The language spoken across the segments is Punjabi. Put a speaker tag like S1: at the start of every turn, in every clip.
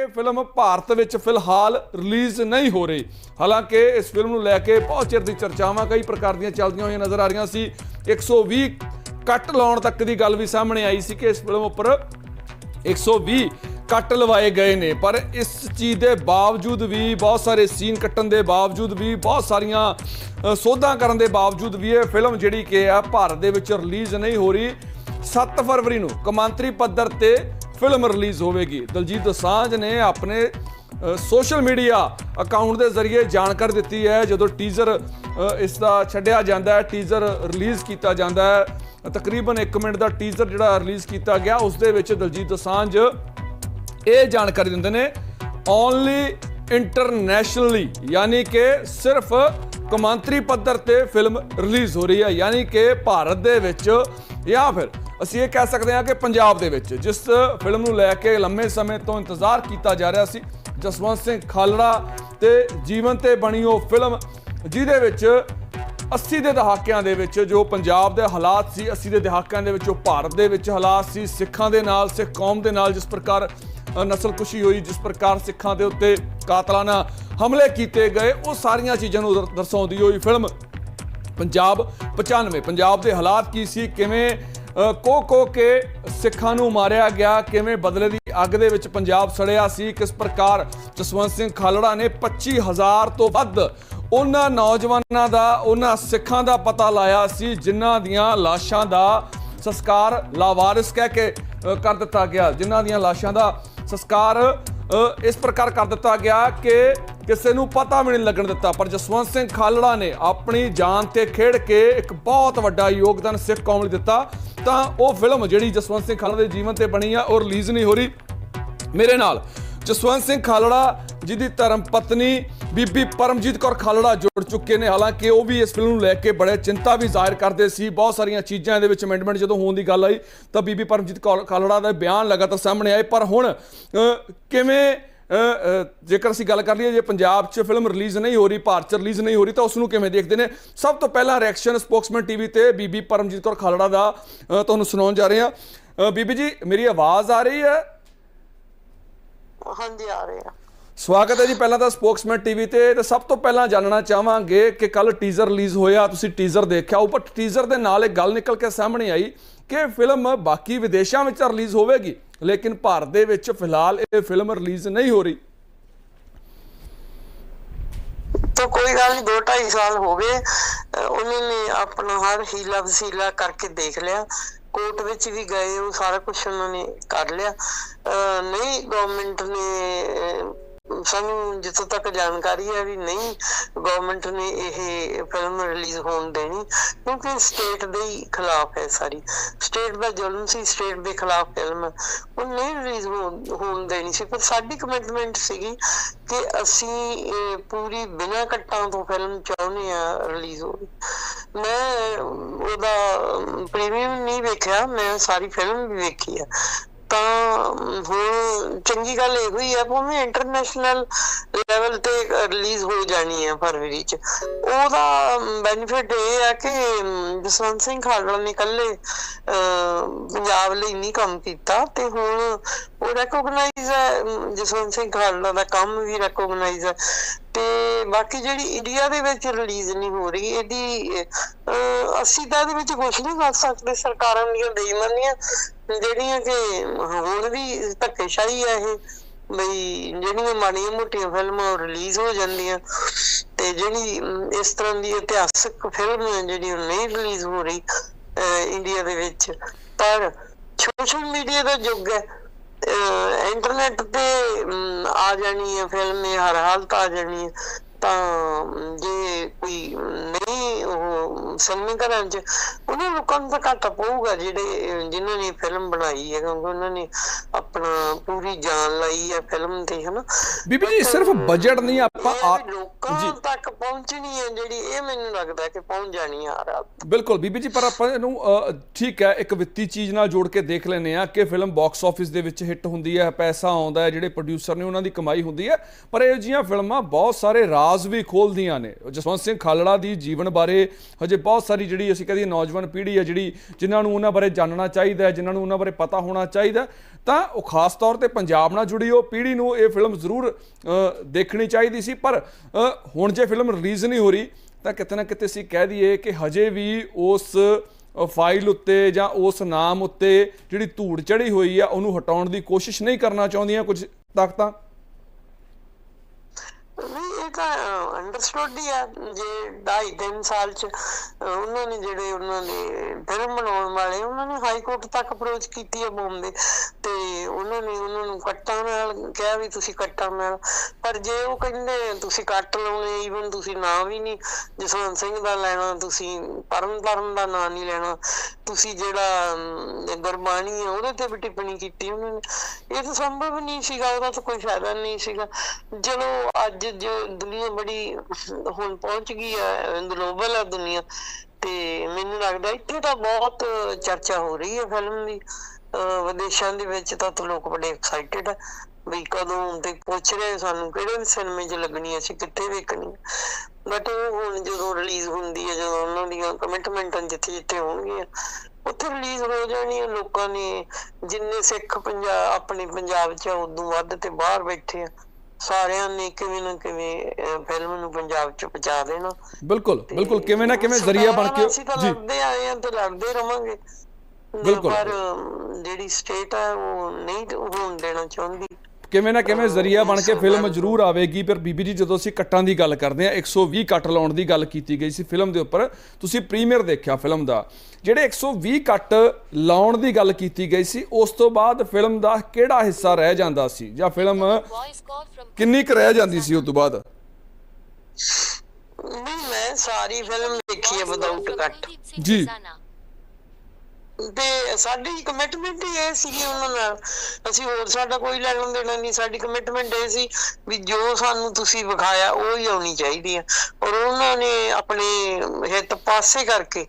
S1: ਇਹ ਫਿਲਮ ਭਾਰਤ ਵਿੱਚ ਫਿਲਹਾਲ ਰਿਲੀਜ਼ ਨਹੀਂ ਹੋ ਰਹੀ। ਹਾਲਾਂਕਿ ਇਸ ਫਿਲਮ ਨੂੰ ਲੈ ਕੇ ਬਹੁਤ ਚਿਰ ਦੀ ਚਰਚਾਵਾਂ ਕਈ ਪ੍ਰਕਾਰ ਦੀਆਂ ਚੱਲਦੀਆਂ ਹੋਈਆਂ ਨਜ਼ਰ ਆ ਰਹੀਆਂ ਸੀ। 120 ਕੱਟ ਲਾਉਣ ਤੱਕ ਦੀ ਗੱਲ ਵੀ ਸਾਹਮਣੇ ਆਈ ਸੀ ਕਿ ਇਸ ਫਿਲਮ ਉੱਪਰ 120 ਕੱਟ ਲਵਾਏ ਗਏ ਨੇ। ਪਰ ਇਸ ਚੀਜ਼ ਦੇ ਬਾਵਜੂਦ ਵੀ ਬਹੁਤ ਸਾਰੇ ਸੀਨ ਕੱਟਣ ਦੇ ਬਾਵਜੂਦ ਵੀ ਬਹੁਤ ਸਾਰੀਆਂ ਸੋਧਾਂ ਕਰਨ ਦੇ ਬਾਵਜੂਦ ਵੀ ਇਹ ਫਿਲਮ ਜਿਹੜੀ ਕਿ ਆ ਭਾਰਤ ਦੇ ਵਿੱਚ ਰਿਲੀਜ਼ ਨਹੀਂ ਹੋ ਰਹੀ। 7 ਫਰਵਰੀ ਨੂੰ ਕਮਾਂਤਰੀ ਪੱਧਰ ਤੇ ਫਿਲਮ ਰਿਲੀਜ਼ ਹੋਵੇਗੀ। ਦਲਜੀਤ ਦੋਸਾਂਝ ਨੇ ਆਪਣੇ ਸੋਸ਼ਲ ਮੀਡੀਆ ਅਕਾਊਂਟ ਦੇ ਜ਼ਰੀਏ ਜਾਣਕਾਰੀ ਦਿੱਤੀ ਹੈ। ਜਦੋਂ ਟੀਜ਼ਰ ਇਸ ਦਾ ਛੱਡਿਆ ਜਾਂਦਾ ਹੈ, ਟੀਜ਼ਰ ਰਿਲੀਜ਼ ਕੀਤਾ ਜਾਂਦਾ ਹੈ, ਤਕਰੀਬਨ 1 ਮਿੰਟ ਦਾ ਟੀਜ਼ਰ ਜਿਹੜਾ ਰਿਲੀਜ਼ ਕੀਤਾ ਗਿਆ, ਉਸ ਦੇ ਵਿੱਚ ਦਲਜੀਤ ਦੋਸਾਂਝ ਇਹ ਜਾਣਕਾਰੀ ਦਿੰਦੇ ਨੇ ਓਨਲੀ ਇੰਟਰਨੈਸ਼ਨਲੀ ਯਾਨੀ ਕਿ ਸਿਰਫ ਕਮਾਂਤਰੀ ਪੱਧਰ ਤੇ ਫਿਲਮ ਰਿਲੀਜ਼ ਹੋ ਰਹੀ ਹੈ, ਯਾਨੀ ਕਿ ਭਾਰਤ ਦੇ ਵਿੱਚ ਜਾਂ ਫਿਰ ਅਸੀਂ ਇਹ ਕਹਿ ਸਕਦੇ ਹਾਂ ਕਿ ਪੰਜਾਬ ਦੇ ਵਿੱਚ ਜਿਸ ਫਿਲਮ ਨੂੰ ਲੈ ਕੇ ਲੰਮੇ ਸਮੇਂ ਤੋਂ ਇੰਤਜ਼ਾਰ ਕੀਤਾ ਜਾ ਰਿਹਾ ਸੀ ਜਸਵੰਤ ਸਿੰਘ ਖਾਲੜਾ ਤੇ ਜੀਵਨ ਤੇ ਬਣੀ ਉਹ ਫਿਲਮ ਜਿਹਦੇ ਵਿੱਚ 80 ਦੇ ਦਹਾਕਿਆਂ ਦੇ ਵਿੱਚ ਜੋ ਪੰਜਾਬ ਦੇ ਹਾਲਾਤ ਸੀ 80 ਦੇ ਦਹਾਕਿਆਂ ਦੇ ਵਿੱਚ ਜੋ ਭਾਰਤ ਦੇ ਵਿੱਚ ਹਾਲਾਤ ਸੀ ਸਿੱਖਾਂ ਦੇ ਨਾਲ ਸਿੱਖ ਕੌਮ ਦੇ ਨਾਲ ਜਿਸ ਪ੍ਰਕਾਰ ਅ, ਨਸਲਕੁਸ਼ੀ ਹੋਈ ਜਿਸ ਪ੍ਰਕਾਰ ਸਿੱਖਾਂ ਦੇ ਉੱਤੇ ਕਾਤਲਾਨਾ ਹਮਲੇ ਕੀਤੇ ਗਏ ਉਹ ਸਾਰੀਆਂ ਚੀਜ਼ਾਂ ਨੂੰ ਦਰ- ਦਰਸਾਉਂਦੀ ਹੋਈ ਫਿਲਮ। ਪੰਜਾਬ 95 ਪੰਜਾਬ ਦੇ ਹਾਲਾਤ ਕੀ ਸੀ ਕਿਵੇਂ ਕੋ ਕੋ ਕੇ ਸਿੱਖਾਂ ਨੂੰ ਮਾਰਿਆ ਗਿਆ, ਕਿਵੇਂ ਬਦਲੇ ਦੀ ਅੱਗ ਦੇ ਵਿੱਚ ਪੰਜਾਬ ਸੜਿਆ ਸੀ, ਕਿਸ ਪ੍ਰਕਾਰ ਜਸਵੰਤ ਸਿੰਘ ਖਾਲੜਾ ਨੇ 25000 ਤੋਂ ਵੱਧ ਉਹਨਾਂ ਨੌਜਵਾਨਾਂ ਦਾ, ਉਹਨਾਂ ਸਿੱਖਾਂ ਦਾ ਪਤਾ ਲਾਇਆ ਸੀ, ਜਿਨ੍ਹਾਂ ਦੀਆਂ ਲਾਸ਼ਾਂ ਦਾ ਸੰਸਕਾਰ ਲਾਵਾਰਿਸ ਕਹਿ ਕੇ ਕਰ ਦਿੱਤਾ ਗਿਆ। ਜਿਨ੍ਹਾਂ ਦੀਆਂ ਲਾਸ਼ਾਂ ਦਾ ਸੰਸਕਾਰ ਇਸ ਪ੍ਰਕਾਰ ਕਰ ਦਿੱਤਾ ਗਿਆ ਕਿ ਕਿਸੇ ਨੂੰ ਪਤਾ ਵੀ ਨਹੀਂ ਲੱਗਣ ਦਿੱਤਾ। ਪਰ ਜਸਵੰਤ ਸਿੰਘ ਖਾਲੜਾ ਨੇ ਆਪਣੀ ਜਾਨ ਤੇ ਖੇਡ ਕੇ ਇੱਕ ਬਹੁਤ ਵੱਡਾ ਯੋਗਦਾਨ ਸਿੱਖ ਕੌਮ ਲਈ ਦਿੱਤਾ। ਤਾਂ ਉਹ ਫਿਲਮ ਜਿਹੜੀ ਜਸਵੰਤ ਸਿੰਘ ਖਾਲੜਾ ਦੇ ਜੀਵਨ ਤੇ ਬਣੀ ਆ, ਉਹ ਰਿਲੀਜ਼ ਨਹੀਂ ਹੋ ਰਹੀ। ਮੇਰੇ ਨਾਲ ਜਸਵੰਤ ਸਿੰਘ ਖਾਲੜਾ, ਜਿਹਦੀ ਧਰਮ ਪਤਨੀ ਬੀਬੀ ਪਰਮਜੀਤ ਕੌਰ ਖਾਲੜਾ ਜੁੜ ਚੁੱਕੇ ਨੇ। ਹਾਲਾਂਕਿ ਉਹ ਵੀ ਇਸ ਫਿਲਮ ਨੂੰ ਲੈ ਕੇ ਬੜੇ ਚਿੰਤਾ ਵੀ ਜ਼ਾਹਿਰ ਕਰਦੇ ਸੀ। ਬਹੁਤ ਸਾਰੀਆਂ ਚੀਜ਼ਾਂ ਇਹਦੇ ਵਿੱਚ ਅਮੈਂਡਮੈਂਟ ਜਦੋਂ ਹੋਣ ਦੀ ਗੱਲ ਆਈ, ਤਾਂ ਬੀਬੀ ਪਰਮਜੀਤ ਕੌਰ ਖਾਲੜਾ ਦਾ ਬਿਆਨ ਲਗਾਤਾਰ ਸਾਹਮਣੇ ਆਏ। ਪਰ ਹੁਣ ਕਿਵੇਂ ਜੇਕਰ ਅਸੀਂ ਗੱਲ ਕਰ ਲਈਏ ਜੇ ਪੰਜਾਬ 'ਚ ਫਿਲਮ ਰਿਲੀਜ਼ ਨਹੀਂ ਹੋ ਰਹੀ ਭਾਰਤ 'ਚ ਰਿਲੀਜ਼ ਨਹੀਂ ਹੋ ਰਹੀ ਤਾਂ ਉਸ ਨੂੰ ਕਿਵੇਂ ਦੇਖਦੇ ਨੇ? ਸਭ ਤੋਂ ਪਹਿਲਾਂ ਰਿਐਕਸ਼ਨ ਸਪੋਕਸਮੈਨ ਟੀਵੀ ਤੇ ਬੀਬੀ ਪਰਮਜੀਤ ਕੌਰ ਖਾਲੜਾ ਦਾ ਤੁਹਾਨੂੰ ਸੁਣਾਉਣ ਜਾ ਰਹੇ ਹਾਂ। ਬੀਬੀ ਜੀ ਮੇਰੀ ਆਵਾਜ਼ ਆ ਰਹੀ ਹੈ?
S2: ਹਾਂਜੀ ਆ ਰਹੇ ਆ
S1: ਸਵਾਗਤ ਹੈ ਜੀ ਪਹਿਲਾਂ ਤਾਂ ਸਪੋਕਸਮੈਨ ਟੀਵੀ ਤੇ। ਤੇ ਸਭ ਤੋਂ ਪਹਿਲਾਂ ਜਾਣਨਾ ਚਾਹਾਂਗੇ ਕਿ ਕੱਲ ਟੀਜ਼ਰ ਰਿਲੀਜ਼ ਹੋਇਆ ਤੁਸੀਂ ਟੀਜ਼ਰ ਦੇਖਿਆ। ਉਹ ਪਰ ਟੀਜ਼ਰ ਦੇ ਨਾਲ ਇੱਕ ਗੱਲ ਨਿਕਲ ਕੇ ਸਾਹਮਣੇ ਆਈ ਕਿ ਫਿਲਮ ਬਾਕੀ ਵਿਦੇਸ਼ਾਂ ਵਿੱਚ ਰਿਲੀਜ਼ ਹੋਵੇਗੀ। ਲੇਕਿਨ ਭਾਰਤ ਦੇ ਵਿੱਚ ਫਿਲਹਾਲ ਇਹ ਫਿਲਮ ਰਿਲੀਜ਼ ਨਹੀਂ ਹੋ ਰਹੀ।
S2: ਤਾਂ ਕੋਈ ਗੱਲ ਨਹੀਂ 2.5 ਸਾਲ ਹੋ ਗਏ, ਅਹ ਉਹਨਾਂ ਨੇ ਆਪਣਾ ਹਰ ਹੀਲਾ ਵਸੀਲਾ ਕਰਕੇ ਦੇਖ ਲਿਆ। ਕੋਰਟ ਵਿੱਚ ਵੀ ਗਏ, ਉਹ ਸਾਰਾ ਕੁਝ ਉਹਨਾਂ ਨੇ ਕਰ ਲਿਆ। ਨਹੀਂ ਗਵਰਨਮੈਂਟ ਨੇ ਸਾਨੂੰ ਜਿੱਥੋਂ ਤੱਕ ਜਾਣਕਾਰੀ ਹੈ ਵੀ ਨਹੀਂ ਗਵਰਨਮੈਂਟ ਨੇ ਇਹ ਫਿਲਮ ਰਿਲੀਜ਼ ਹੋਣ ਦੇਣੀ, ਕਿਉਂਕਿ ਸਟੇਟ ਦੇ ਹੀ ਖਿਲਾਫ ਹੈ ਸਾਰੀ। ਸਟੇਟ ਦਾ ਜ਼ੁਲਮ ਸੀ ਸਟੇਟ ਦੇ ਖਿਲਾਫ ਫਿਲਮ ਉਹ ਨਹੀਂ ਰਿਲੀਜ਼ ਹੋਣ ਦੇਣੀ ਸੀ। ਪਰ ਸਾਡੀ ਕਮਿਟਮੈਂਟ ਸੀਗੀ ਕਿ ਅਸੀਂ ਪੂਰੀ ਬਿਨਾਂ ਕੱਟਾਂ ਤੋਂ ਫਿਲਮ ਚਾਹੁੰਦੇ ਆ ਰਿਲੀਜ਼ ਹੋਵੇ। ਮੈਂ ਉਹਦਾ ਪ੍ਰੀਮੀਅਮ ਨਹੀਂ ਵੇਖਿਆ, ਮੈਂ ਸਾਰੀ ਫਿਲਮ ਵੀ ਵੇਖੀ ਆ। ਤਾਂ ਹੁਣ ਚੰਗੀ ਗੱਲ ਇਹ ਹੋਈ ਆ, ਭਾਵੇਂ ਇੰਟਰਨੈਸ਼ਨਲ ਲੈਵਲ ਤੇ ਰਿਲੀਜ਼ ਹੋ ਜਾਣੀ ਹੈ ਫਰਵਰੀ ਚ। ਉਹਦਾ ਬੈਨੀਫਿਟ ਇਹ ਆ ਕਿ ਜਸਵੰਤ ਸਿੰਘ ਖਾਲੜਾ ਨੇ ਕੱਲੇ ਪੰਜਾਬ ਲਈ ਨਹੀਂ ਕੰਮ ਕੀਤਾ ਤੇ ਹੁਣ ਉਹ ਰੈਕੋਗਨਾਈਜ਼ ਹੈ ਜਸਵੰਤ ਸਿੰਘ ਖਾਲੜਾ ਦਾ ਕੰਮ ਵੀ ਰੈਕੋਗਨਾਈਜ਼ ਹੈ ਤੇ ਬਾਕੀ ਜਿਹੜੀ ਇੰਡੀਆ ਦੇ ਵਿੱਚ ਰਿਲੀਜ਼ ਨਹੀਂ ਹੋ ਰਹੀ, ਇਹਦੀ ਅਸੀਂ ਤਾਂ ਇਹਦੇ ਵਿੱਚ ਕੁਝ ਨਹੀਂ ਕਰ ਸਕਦੇ, ਸਰਕਾਰਾਂ ਦੀਆਂ ਬੇਈਮਾਨੀਆਂ, ਜਿਹੜੀਆਂ ਕਿ ਹੁਣ ਵੀ ਧੱਕੇਸ਼ਾਹੀ ਆ ਇਹ, ਬਈ ਜਿਹੜੀਆਂ ਮਾੜੀਆਂ ਮੋਟੀਆਂ ਫਿਲਮਾਂ ਰਿਲੀਜ਼ ਹੋ ਜਾਂਦੀਆਂ ਤੇ ਜਿਹੜੀ ਇਸ ਤਰ੍ਹਾਂ ਦੀ ਇਤਿਹਾਸਕ ਫਿਲਮ ਹੈ ਜਿਹੜੀ ਉਹ ਨਹੀਂ ਰਿਲੀਜ਼ ਹੋ ਰਹੀ ਇੰਡੀਆ ਦੇ ਵਿੱਚ। ਪਰ ਸੋਸ਼ਲ ਮੀਡੀਆ ਦਾ ਯੁੱਗ ਹੈ ਇੰਟਰਨੈਟ ਤੇ ਆ ਜਾਣੀ ਹੈ ਫਿਲਮ ਇਹ ਹਰ ਹਾਲਤ ਆ ਜਾਣੀ ਹੈ। ਤਾਂ ਜੇ ਕੋਈ ਨਹੀਂ ਉਹ ਸਿਨੇਮਾ ਘਰਾਂ 'ਚ ਉਹਨਾਂ ਲੋਕਾਂ ਨੂੰ ਤਾਂ ਘਾਟਾ ਪਊਗਾ ਜਿਹੜੇ ਜਿਨ੍ਹਾਂ ਨੇ ਫਿਲਮ ਬਣਾਈ ਹੈ ਕਿਉਂਕਿ ਉਹਨਾਂ ਨੇ ਆਪਣਾ ਪੂਰੀ ਜਾਨ ਲਾਈ ਹੈ ਫਿਲਮ ਤੇ ਹਨਾ?
S1: ਬੀਬੀ ਜੀ ਸਿਰਫ ਬਜਟ ਨਹੀਂ ਆਪਾਂ
S2: ਲੋਕਾਂ ਤੱਕ ਪਹੁੰਚਣੀ ਹੈ ਜਿਹੜੀ ਇਹ ਮੈਨੂੰ ਲੱਗਦਾ ਕਿ ਪਹੁੰਚ ਜਾਣੀ ਆ ਹਾਲਤ
S1: ਬਿਲਕੁਲ ਬੀਬੀ ਜੀ ਪਰ ਆਪਾਂ ਇਹਨੂੰ ਠੀਕ ਹੈ ਇੱਕ ਵਿੱਤੀ ਚੀਜ਼ ਨਾਲ ਜੋੜ ਕੇ ਦੇਖ ਲੈਨੇ ਆ ਕਿ ਫਿਲਮ ਬਾਕਸ ਆਫਿਸ ਦੇ ਵਿੱਚ ਹਿੱਟ ਹੁੰਦੀ ਹੈ ਪੈਸਾ ਆਉਂਦਾ ਹੈ ਜਿਹੜੇ ਪ੍ਰੋਡਿਊਸਰ ਨੇ ਉਹਨਾਂ ਦੀ ਕਮਾਈ ਹੁੰਦੀ ਹੈ ਪਰ ਇਹ ਜੀਆਂ ਫਿਲਮਾਂ ਬਹੁਤ ਸਾਰੇ ਰਾਜ ਰਾਜ਼ ਵੀ ਖੋਲਦੀਆਂ ਨੇ। ਜਸਵੰਤ ਸਿੰਘ ਖਾਲੜਾ ਦੀ ਜੀਵਨ ਬਾਰੇ ਹਜੇ ਬਹੁਤ ਸਾਰੀ ਜਿਹੜੀ ਅਸੀਂ ਕਹਦੇ ਨੌਜਵਾਨ ਪੀੜ੍ਹੀ ਹੈ ਜਿਹੜੀ ਜਿਨ੍ਹਾਂ ਨੂੰ ਉਹਨਾਂ ਬਾਰੇ ਜਾਣਨਾ ਚਾਹੀਦਾ ਹੈ, ਜਿਨ੍ਹਾਂ ਨੂੰ ਉਹਨਾਂ ਬਾਰੇ ਪਤਾ ਹੋਣਾ ਚਾਹੀਦਾ ਤਾਂ ਉਹ ਖਾਸ ਤੌਰ ਤੇ ਪੰਜਾਬ ਨਾਲ ਜੁੜੀ ਉਹ ਪੀੜ੍ਹੀ ਨੂੰ ਇਹ ਫਿਲਮ ਜ਼ਰੂਰ ਦੇਖਣੀ ਚਾਹੀਦੀ ਸੀ। ਪਰ ਹੁਣ ਜੇ ਫਿਲਮ ਰਿਲੀਜ਼ ਨਹੀਂ ਹੋ ਰਹੀ, ਤਾਂ ਕਿਤੇ ਨਾ ਕਿਤੇ ਅਸੀਂ ਕਹਿ ਦਈਏ ਕਿ ਹਜੇ ਵੀ ਉਸ ਫਾਈਲ ਉੱਤੇ ਜਾਂ ਉਸ ਨਾਮ ਉੱਤੇ ਜਿਹੜੀ ਧੂੜ ਚੜੀ ਹੋਈ ਆ, ਉਹਨੂੰ ਹਟਾਉਣ ਦੀ ਕੋਸ਼ਿਸ਼ ਨਹੀਂ ਕਰਨਾ ਚਾਹੁੰਦੀਆਂ ਕੁਝ ਤਾਕਤਾਂ।
S2: ਤਾਂ ਅੰਡਰਸਟੂਡ ਹੀ ਆ ਜੇ ਢਾਈ ਤਿੰਨ ਸਾਲ ਚ ਉਹਨਾਂ ਨੇ ਜਿਹੜੇ ਉਹਨਾਂ ਨੇ ਫਿਲਮ ਬਣਾਉਣ ਵਾਲੇ, ਉਹਨਾਂ ਨੇ ਹਾਈ ਕੋਰਟ ਤੱਕ ਅਪਰੋਚ ਕੀਤੀ ਹੈ ਬੰਬੇ ਤੇ ਉਹਨਾਂ ਨੇ ਉਹਨਾਂ ਨੂੰ ਕੱਟਾਂ ਨਾਲ ਕਿਹਾ ਵੀ ਤੁਸੀਂ ਕੱਟਾਂ ਨਾਲ। ਪਰ ਜੇ ਉਹ ਕਹਿੰਦੇ ਤੁਸੀਂ ਕੱਟ ਲਾਉਣੇ ਈਵਨ ਤੁਸੀਂ ਨਾਂ ਵੀ ਨਹੀਂ ਜਸਵੰਤ ਸਿੰਘ ਦਾ ਲੈਣਾ, ਤੁਸੀਂ ਪਰਮ ਪਰਮ ਦਾ ਨਾਂ ਨਹੀਂ ਲੈਣਾ, ਤੁਸੀਂ ਜਿਹੜਾ ਗੁਰਬਾਣੀ ਹੈ ਉਹਦੇ ਤੇ ਵੀ ਟਿੱਪਣੀ ਕੀਤੀ ਉਹਨਾਂ ਨੇ। ਇਹ ਤਾਂ ਸੰਭਵ ਨਹੀਂ ਸੀਗਾ, ਉਹਦਾ ਤਾਂ ਕੋਈ ਫਾਇਦਾ ਨਹੀਂ ਸੀਗਾ। ਚਲੋ ਅੱਜ ਜੋ ਦੁਨੀਆ ਬੜੀ ਹੁਣ ਪਹੁੰਚ ਗਈ ਹੈ ਗਲੋਬਲ ਹੈ ਦੁਨੀਆ। ਤੇ ਮੈਨੂੰ ਲੱਗਦਾ ਇੱਥੇ ਤਾਂ ਬਹੁਤ ਚਰਚਾ ਹੋ ਰਹੀ ਹੈ ਫਿਲਮ ਦੀ। ਵਿਦੇਸ਼ਾਂ ਦੇ ਵਿੱਚ ਤਾਂ ਲੋਕ ਬੜੇ ਐਕਸਾਈਟਿਡ ਹੈ ਵੀ ਕਦੋਂ ਤੇ ਪੁੱਛ ਰਹੇ ਸਾਨੂੰ ਕਿਹੜੇ ਸਿਨੇਮੇ 'ਚ ਲੱਗਣੀ ਅਸੀਂ ਕਿੱਥੇ ਵੇਖਣੀ ਬਟ ਉਹ ਹੁਣ ਜਦੋਂ ਰਿਲੀਜ਼ ਹੁੰਦੀ ਹੈ ਜਦੋਂ ਉਹਨਾਂ ਦੀਆਂ ਕਮਿਟਮੈਂਟਾਂ ਜਿੱਥੇ ਜਿੱਥੇ ਹੋਣਗੀਆਂ, ਉੱਥੇ ਰਿਲੀਜ਼ ਹੋ ਜਾਣੀ ਹੈ ਲੋਕਾਂ ਨੇ। ਜਿੰਨੇ ਸਿੱਖ ਪੰਜਾਬ, ਆਪਣੇ ਪੰਜਾਬ 'ਚ ਉਦੋਂ ਵੱਧ ਤੇ ਬਾਹਰ ਬੈਠੇ ਆ। ਸਾਰਿਆਂ ਨੇ ਕਿਵੇਂ ਨਾ ਕਿਵੇਂ ਫਿਲਮ ਨੂੰ ਪੰਜਾਬ 'ਚ ਪਹੁੰਚਾ ਦੇਣਾ।
S1: ਬਿਲਕੁਲ ਬਿਲਕੁਲ ਕਿਵੇਂ ਨਾ ਕਿਵੇਂ ਜ਼ਰੀਆ ਬਣ ਕੇ
S2: ਅਸੀਂ ਤਾਂ ਲੜਦੇ ਆਏ ਆ ਤੇ ਲੜਦੇ ਰਵਾਂਗੇ।
S1: ਬਿਲਕੁਲ।
S2: ਪਰ ਜਿਹੜੀ ਸਟੇਟ ਹੈ ਉਹ ਨਹੀਂ ਹੋਣ ਦੇਣਾ ਚਾਹੁੰਦੀ।
S1: ਕਿਵੇਂ ਨਾ ਕਿਵੇਂ ਜ਼ਰੀਆ ਬਣ ਕੇ ਫਿਲਮ ਜ਼ਰੂਰ ਆਵੇਗੀ ਪਰ ਬੀਬੀ ਜੀ ਜਦੋਂ ਅਸੀਂ ਕੱਟਾਂ ਦੀ ਗੱਲ ਕਰਦੇ ਹਾਂ 120 ਕੱਟ ਲਾਉਣ ਦੀ ਗੱਲ ਕੀਤੀ ਗਈ ਸੀ ਫਿਲਮ ਦੇ ਉੱਪਰ ਤੁਸੀਂ ਪ੍ਰੀਮੀਅਰ ਦੇਖਿਆ ਫਿਲਮ ਦਾ। ਜਿਹੜੇ 120 ਕੱਟ ਲਾਉਣ ਦੀ ਗੱਲ ਕੀਤੀ ਗਈ ਸੀ ਉਸ ਤੋਂ ਬਾਅਦ ਫਿਲਮ ਦਾ ਕਿਹੜਾ ਹਿੱਸਾ ਰਹਿ ਜਾਂਦਾ ਸੀ? ਜਾਂ ਫਿਲਮ ਕਿੰਨੀ ਕੁ ਰਹਿ ਜਾਂਦੀ ਸੀ ਉਸ ਤੋਂ ਬਾਅਦ?
S2: ਮੈਂ ਸਾਰੀ ਫਿਲਮ ਦੇਖੀ ਹੈ ਵਿਦਆਊਟ ਕੱਟ
S1: ਜੀ।
S2: ਤੇ ਸਾਡੀ ਕਮਿਟਮੈਂਟ ਹੀ ਇਹ ਸੀਗੀ ਉਹਨਾਂ ਨਾਲ। ਅਸੀਂ ਹੋਰ ਸਾਡਾ ਕੋਈ ਲੈਣ ਦੇਣਾ ਨਹੀਂ, ਸਾਡੀ ਕਮਿਟਮੈਂਟ ਇਹ ਸੀ ਵੀ ਜੋ ਸਾਨੂੰ ਤੁਸੀਂ ਵਿਖਾਇਆ, ਉਹ ਹੀ ਆਉਣੀ ਚਾਹੀਦੀ ਆ। ਔਰ ਉਹਨਾਂ ਨੇ ਆਪਣੇ ਹਿੱਤ ਪਾਸੇ ਕਰਕੇ